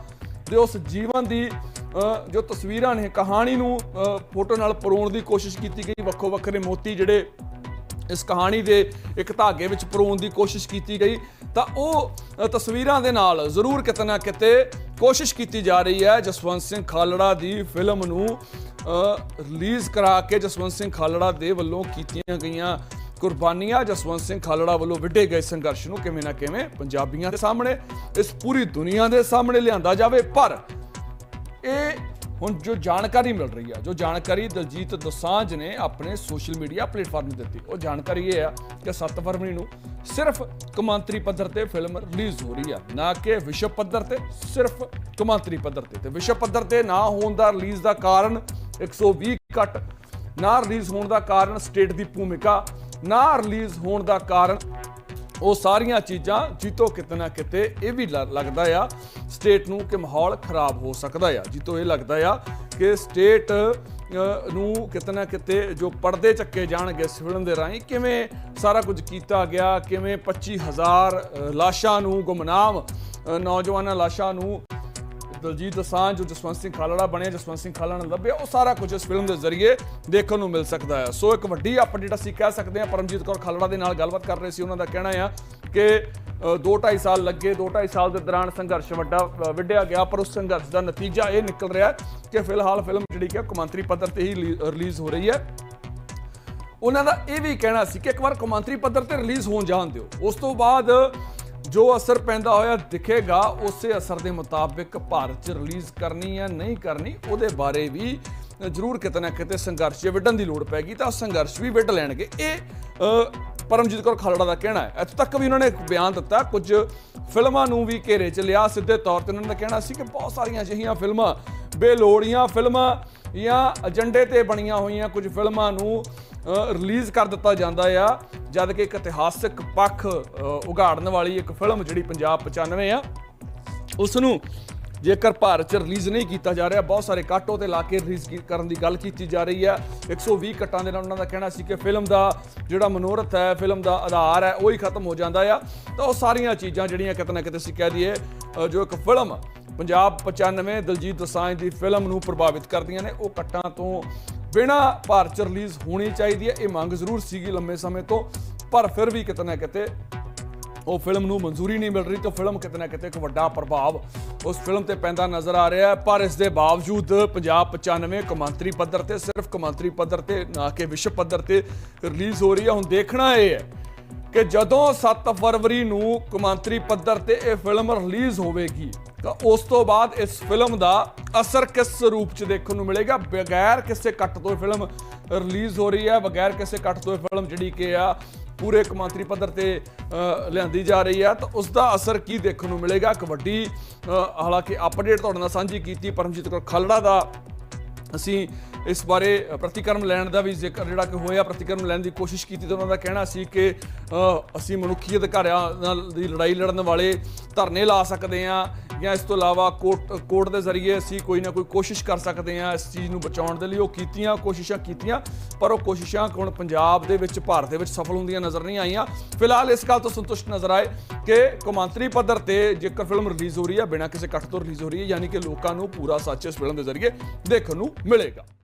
S1: ਦੇ ਉਸ ਜੀਵਨ ਦੀ ਜੋ ਤਸਵੀਰਾਂ ਨੇ, ਕਹਾਣੀ ਨੂੰ ਫੋਟੋ ਨਾਲ ਪਰੋਣ ਦੀ ਕੋਸ਼ਿਸ਼ ਕੀਤੀ ਗਈ। ਵੱਖੋ ਵੱਖਰੇ ਮੋਤੀ ਜਿਹੜੇ ਇਸ ਕਹਾਣੀ ਦੇ ਇੱਕ ਧਾਗੇ ਵਿੱਚ ਪਰੋਣ ਦੀ ਕੋਸ਼ਿਸ਼ ਕੀਤੀ ਗਈ। ਤਾਂ ਉਹ ਤਸਵੀਰਾਂ ਦੇ ਨਾਲ ਜ਼ਰੂਰ ਕਿਤੇ ਨਾ ਕਿਤੇ ਕੋਸ਼ਿਸ਼ ਕੀਤੀ ਜਾ ਰਹੀ ਹੈ। ਜਸਵੰਤ ਸਿੰਘ ਖਾਲੜਾ ਦੀ ਫਿਲਮ ਨੂੰ ਰਿਲੀਜ਼ ਕਰਾ ਕੇ ਜਸਵੰਤ ਸਿੰਘ ਖਾਲੜਾ ਦੇ ਵੱਲੋਂ ਕੀਤੀਆਂ ਗਈਆਂ ਕੁਰਬਾਨੀਆਂ ਜਸਵੰਤ ਸਿੰਘ ਖਾਲੜਾ ਵੱਲੋਂ ਵਿੱਢੇ ਗਏ ਸੰਘਰਸ਼ ਨੂੰ ਕਿਵੇਂ ਨਾ ਕਿਵੇਂ ਪੰਜਾਬੀਆਂ ਦੇ ਸਾਹਮਣੇ, ਇਸ ਪੂਰੀ ਦੁਨੀਆ ਦੇ ਸਾਹਮਣੇ ਲਿਆਂਦਾ ਜਾਵੇ। ਪਰ ਇਹ ਹੁਣ ਜੋ ਜਾਣਕਾਰੀ ਮਿਲ ਰਹੀ ਆ, ਜੋ ਜਾਣਕਾਰੀ ਦਲਜੀਤ ਦੋਸਾਂਝ ਨੇ ਆਪਣੇ ਸੋਸ਼ਲ ਮੀਡੀਆ ਪਲੇਟਫਾਰਮ ਤੇ ਦਿੱਤੀ, ਉਹ ਜਾਣਕਾਰੀ ਇਹ ਆ ਕਿ 7 ਫਰਵਰੀ ਨੂੰ ਸਿਰਫ ਕਮਾਂਤਰੀ ਪੱਧਰ ਤੇ ਫਿਲਮ ਰਿਲੀਜ਼ ਹੋ ਰਹੀ ਆ, ਨਾ ਕਿ ਵਿਸ਼ਵ ਪੱਧਰ ਤੇ, ਸਿਰਫ ਕਮਾਂਤਰੀ ਪੱਧਰ ਤੇ। ਤੇ ਵਿਸ਼ਵ ਪੱਧਰ ਤੇ ਨਾ ਹੋਣ ਦਾ ਰਿਲੀਜ਼ ਦਾ ਕਾਰਨ 120 ਕੱਟ ਨਾ ਰਿਲੀਜ਼ ਹੋਣ ਦਾ ਕਾਰਨ ਸਟੇਟ ਦੀ ਭੂਮਿਕਾ ਨਾ ਰਿਲੀਜ਼ ਹੋਣ ਦਾ ਕਾਰਨ ਉਹ ਸਾਰੀਆਂ ਚੀਜ਼ਾਂ ਜਿੱਤੋਂ ਕਿਤੇ ਨਾ ਕਿਤੇ ਇਹ ਵੀ ਲ- ਲੱਗਦਾ ਆ ਸਟੇਟ ਨੂੰ ਕਿ ਮਾਹੌਲ ਖਰਾਬ ਹੋ ਸਕਦਾ ਆ। ਜਿੱਤੋਂ ਇਹ ਲੱਗਦਾ ਆ ਕਿ ਸਟੇਟ ਨੂੰ ਕਿਤੇ ਨਾ ਕਿਤੇ ਜੋ ਪਰਦੇ ਚੱਕੇ ਜਾਣਗੇ ਇਸ ਫਿਲਮ ਦੇ ਰਾਹੀਂ ਕਿਵੇਂ ਸਾਰਾ ਕੁਝ ਕੀਤਾ ਗਿਆ ਕਿਵੇਂ 25000 ਅ, ਲਾਸ਼ਾਂ ਨੂੰ ਗੁਮਨਾਮ ਨੌਜਵਾਨਾਂ ਲਾਸ਼ਾਂ ਨੂੰ ਦਲਜੀਤ ਦੋਸਾਂਝ, ਜੋ ਜਸਵੰਤ ਸਿੰਘ ਖਾਲੜਾ ਬਣਿਆ ਜਸਵੰਤ ਸਿੰਘ ਖਾਲੜਾ ਨੇ ਲੱਭਿਆ, ਉਹ ਸਾਰਾ ਕੁਝ ਇਸ ਫਿਲਮ ਦੇ ਜ਼ਰੀਏ ਦੇਖਣ ਨੂੰ ਮਿਲ ਸਕਦਾ ਹੈ। ਸੋ ਇੱਕ ਵੱਡੀ ਅਪਡੇਟ ਅਸੀਂ ਕਹਿ ਸਕਦੇ ਹਾਂ, ਪਰਮਜੀਤ ਕੌਰ ਖਾਲੜਾ ਦੇ ਨਾਲ ਗੱਲਬਾਤ ਕਰ ਰਹੇ ਸੀ, ਉਹਨਾਂ ਦਾ ਕਹਿਣਾ ਆ ਕਿ 2.5 ਸਾਲ ਲੱਗੇ 2.5 ਸਾਲ ਦੇ ਦੌਰਾਨ ਸੰਘਰਸ਼ ਵੱਡਾ ਵਿੱਢਿਆ ਗਿਆ, ਪਰ ਉਸ ਸੰਘਰਸ਼ ਦਾ ਨਤੀਜਾ ਇਹ ਨਿਕਲ ਰਿਹਾ ਹੈ ਕਿ ਫਿਲਹਾਲ ਫਿਲਮ ਜਿਹੜੀ ਕਿ ਕੌਮਾਂਤਰੀ ਪੱਧਰ ਤੇ ਹੀ ਰਿਲੀਜ਼ ਹੋ ਰਹੀ ਹੈ। ਉਹਨਾਂ ਦਾ ਇਹ ਵੀ ਕਹਿਣਾ ਸੀ ਕਿ ਇੱਕ ਵਾਰ ਕੌਮਾਂਤਰੀ ਪੱਧਰ ਤੇ ਰਿਲੀਜ਼ ਹੋਣ ਜਾਣ ਦਿਓ। ਉਸ ਤੋਂ ਬਾਅਦ ਜੋ ਅਸਰ ਪੈਂਦਾ ਹੋਇਆ ਦਿਖੇਗਾ, ਉਸੇ ਅਸਰ ਦੇ ਮੁਤਾਬਿਕ ਭਾਰਤ 'ਚ ਰਿਲੀਜ਼ ਕਰਨੀ ਜਾਂ ਨਹੀਂ ਕਰਨੀ, ਉਹਦੇ ਬਾਰੇ ਵੀ ਜ਼ਰੂਰ ਕਿਤੇ ਨਾ ਕਿਤੇ ਸੰਘਰਸ਼ ਵਿੱਢਣ ਦੀ ਲੋੜ ਪੈਗੀ ਤਾਂ ਸੰਘਰਸ਼ ਵੀ ਵਿੱਢ ਲੈਣਗੇ। ਇਹ ਪਰਮਜੀਤ ਕੌਰ ਖਾਲੜਾ ਦਾ ਕਹਿਣਾ ਹੈ। ਇੱਥੋਂ ਤੱਕ ਵੀ ਉਹਨਾਂ ਨੇ ਇੱਕ ਬਿਆਨ ਦਿੱਤਾ, ਕੁਝ ਫਿਲਮਾਂ ਨੂੰ ਵੀ ਘੇਰੇ 'ਚ ਲਿਆ, ਸਿੱਧੇ ਤੌਰ ਤੇ ਉਹਨਾਂ ਦਾ ਕਹਿਣਾ ਸੀ ਕਿ ਬਹੁਤ ਸਾਰੀਆਂ ਅਜਿਹੀਆਂ ਫਿਲਮਾਂ, ਬੇਲੋੜੀਆਂ ਫਿਲਮਾਂ ਜਾਂ ਏਜੰਡੇ ਤੇ ਬਣੀਆਂ ਹੋਈਆਂ ਕੁਝ ਫਿਲਮਾਂ ਨੂੰ ਰਿਲੀਜ਼ ਕਰ ਦਿੱਤਾ ਜਾਂਦਾ ਆ। ਜਦ ਕਿ ਇੱਕ ਇਤਿਹਾਸਕ ਪੱਖ ਅ, ਉਘਾੜਨ ਵਾਲੀ ਇੱਕ ਫਿਲਮ ਜਿਹੜੀ ਪੰਜਾਬ 95 ਆ ਉਸ ਨੂੰ ਜੇਕਰ ਭਾਰਤ 'ਚ ਰਿਲੀਜ਼ ਨਹੀਂ ਕੀਤਾ ਜਾ ਰਿਹਾ ਬਹੁਤ ਸਾਰੇ ਕਾਟੋ ਤੇ ਲਾ ਕੇ ਰਿਲੀਜ਼ ਕਰਨ ਦੀ ਗੱਲ ਕੀਤੀ ਜਾ ਰਹੀ ਹੈ 120 ਕੱਟਾਂ ਦੇ ਨਾਲ ਉਹਨਾਂ ਦਾ ਕਹਿਣਾ ਸੀ ਕਿ ਫਿਲਮ ਦਾ ਜਿਹੜਾ ਮਨੋਰਥ ਹੈ ਫਿਲਮ ਦਾ ਆਧਾਰ ਹੈ ਉਹ ਹੀ ਖਤਮ ਹੋ ਜਾਂਦਾ ਆ। ਤਾਂ ਉਹ ਸਾਰੀਆਂ ਚੀਜ਼ਾਂ ਜਿਹੜੀਆਂ ਕਿਤੇ ਨਾ ਕਿਤੇ ਅਸੀਂ ਕਹਿ ਦਈਏ ਜੋ ਇੱਕ ਫਿਲਮ ਪੰਜਾਬ 95 ਦਲਜੀਤ ਦਸਾਂਝ ਦੀ ਫਿਲਮ ਨੂੰ ਪ੍ਰਭਾਵਿਤ ਕਰਦੀਆਂ ਨੇ। ਉਹ ਕੱਟਾਂ ਤੋਂ ਬਿਨਾ ਭਾਰਤ 'ਚ ਰਿਲੀਜ਼ ਹੋਣੀ ਚਾਹੀਦੀ ਹੈ। ਇਹ ਮੰਗ ਜ਼ਰੂਰ ਸੀਗੀ ਲੰਮੇ ਸਮੇਂ ਤੋਂ, ਪਰ ਫਿਰ ਵੀ ਕਿਤੇ ਨਾ ਕਿਤੇ ਉਹ ਫਿਲਮ ਨੂੰ ਮਨਜ਼ੂਰੀ ਨਹੀਂ ਮਿਲ ਰਹੀ ਤਾਂ ਫਿਲਮ ਕਿਤੇ ਨਾ ਕਿਤੇ ਇੱਕ ਵੱਡਾ ਪ੍ਰਭਾਵ ਉਸ ਫਿਲਮ ਤੇ ਪੈਂਦਾ ਨਜ਼ਰ ਆ ਰਿਹਾ ਹੈ। ਪਰ ਇਸ ਦੇ ਬਾਵਜੂਦ ਪੰਜਾਬ 95 ਕੌਮਾਂਤਰੀ ਪੱਧਰ ਤੇ ਸਿਰਫ ਕੌਮਾਂਤਰੀ ਪੱਧਰ ਤੇ ਨਾ ਕਿ ਵਿਸ਼ਵ ਪੱਧਰ ਤੇ ਰਿਲੀਜ਼ ਹੋ ਰਹੀ ਹੈ। ਹੁਣ ਦੇਖਣਾ ਇਹ ਹੈ ਕਿ ਜਦੋਂ 7 ਫਰਵਰੀ ਨੂੰ ਕੌਮਾਂਤਰੀ ਪੱਧਰ ਤੇ ਇਹ ਫਿਲਮ ਰਿਲੀਜ਼ ਹੋਵੇਗੀ ਤਾਂ ਉਸ ਤੋਂ ਬਾਅਦ ਇਸ ਫਿਲਮ ਦਾ ਅਸਰ ਕਿਸ ਰੂਪ ਚ ਦੇਖਣ ਨੂੰ ਮਿਲੇਗਾ? ਬਗੈਰ ਕਿਸੇ ਕੱਟ ਤੋਂ ਇਹ ਫਿਲਮ ਰਿਲੀਜ਼ ਹੋ ਰਹੀ ਹੈ, ਬਗੈਰ ਕਿਸੇ ਕੱਟ ਤੋਂ ਇਹ ਫਿਲਮ ਜਿਹੜੀ ਕਿ ਆ ਪੂਰੇ ਕੌਮਾਂਤਰੀ ਪੱਧਰ ਤੇ ਲਿਆਂਦੀ ਜਾ ਰਹੀ ਹੈ, ਤਾਂ ਉਸ ਦਾ ਅਸਰ ਕੀ ਦੇਖਣ ਨੂੰ ਮਿਲੇਗਾ? ਕਬੱਡੀ ਹਾਲਾਂਕਿ ਅਪਡੇਟ ਤੁਹਾਡੇ ਨਾਲ ਸਾਂਝੀ ਕੀਤੀ, ਪਰਮਜੀਤ ਕੌਰ ਖਲੜਾ ਦਾ ਅਸੀਂ ਇਸ ਬਾਰੇ ਪ੍ਰਤੀਕਰਮ ਲੈਣ ਦਾ ਵੀ ਜ਼ਿਕਰ ਜਿਹੜਾ ਕਿ ਹੋਇਆ, ਪ੍ਰਤੀਕਰਮ ਲੈਣ ਦੀ ਕੋਸ਼ਿਸ਼ ਕੀਤੀ ਤਾਂ ਉਹਨਾਂ ਦਾ ਕਹਿਣਾ ਸੀ ਕਿ ਅਸੀਂ ਮਨੁੱਖੀ ਅਧਿਕਾਰਾਂ ਨਾਲ ਦੀ ਲੜਾਈ ਲੜਨ ਵਾਲੇ ਧਰਨੇ ਲਾ ਸਕਦੇ ਹਾਂ ਜਾਂ ਇਸ ਤੋਂ ਇਲਾਵਾ ਕੋਰਟ ਕੋਰਟ ਦੇ ਜ਼ਰੀਏ ਅਸੀਂ ਕੋਈ ਨਾ ਕੋਈ ਕੋਸ਼ਿਸ਼ ਕਰ ਸਕਦੇ ਹਾਂ ਇਸ ਚੀਜ਼ ਨੂੰ ਬਚਾਉਣ ਦੇ ਲਈ। ਉਹ ਕੀਤੀਆਂ, ਕੋਸ਼ਿਸ਼ਾਂ ਕੀਤੀਆਂ, ਪਰ ਉਹ ਕੋਸ਼ਿਸ਼ਾਂ ਹੁਣ ਪੰਜਾਬ ਦੇ ਵਿੱਚ, ਭਾਰਤ ਦੇ ਵਿੱਚ ਸਫਲ ਹੁੰਦੀਆਂ ਨਜ਼ਰ ਨਹੀਂ ਆਈਆਂ। ਫਿਲਹਾਲ ਇਸ ਗੱਲ ਤੋਂ ਸੰਤੁਸ਼ਟ ਨਜ਼ਰ ਆਏ ਕਿ ਕੌਮਾਂਤਰੀ ਪੱਧਰ ਤੇ ਜੇਕਰ ਫਿਲਮ ਰਿਲੀਜ਼ ਹੋ ਰਹੀ ਹੈ, ਬਿਨਾਂ ਕਿਸੇ ਕੱਟ ਤੋਂ ਰਿਲੀਜ਼ ਹੋ ਰਹੀ ਹੈ, ਯਾਨੀ ਕਿ ਲੋਕਾਂ ਨੂੰ ਪੂਰਾ ਸੱਚ ਇਸ ਫਿਲਮ ਦੇ ਜ਼ਰੀਏ ਦੇਖਣ ਨੂੰ ਮਿਲੇਗਾ।